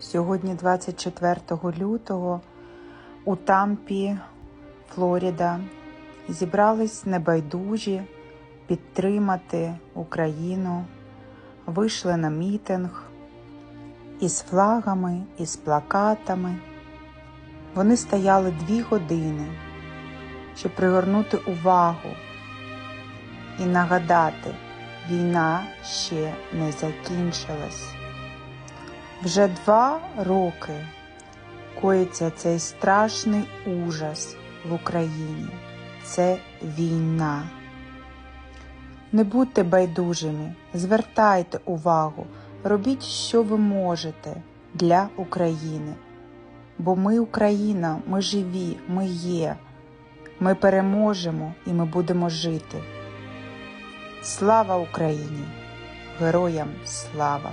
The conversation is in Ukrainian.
Сьогодні, 24 лютого, у Тампі, Флоріда, зібрались небайдужі підтримати Україну, вийшли на мітинг із флагами, із плакатами. Вони стояли дві години, щоб привернути увагу і нагадати, війна ще не закінчилась. Вже два роки коїться цей страшний ужас в Україні. Це війна. Не будьте байдужими, звертайте увагу, робіть, що ви можете для України. Бо ми Україна, ми живі, ми є. Ми переможемо і ми будемо жити. Слава Україні! Героям слава!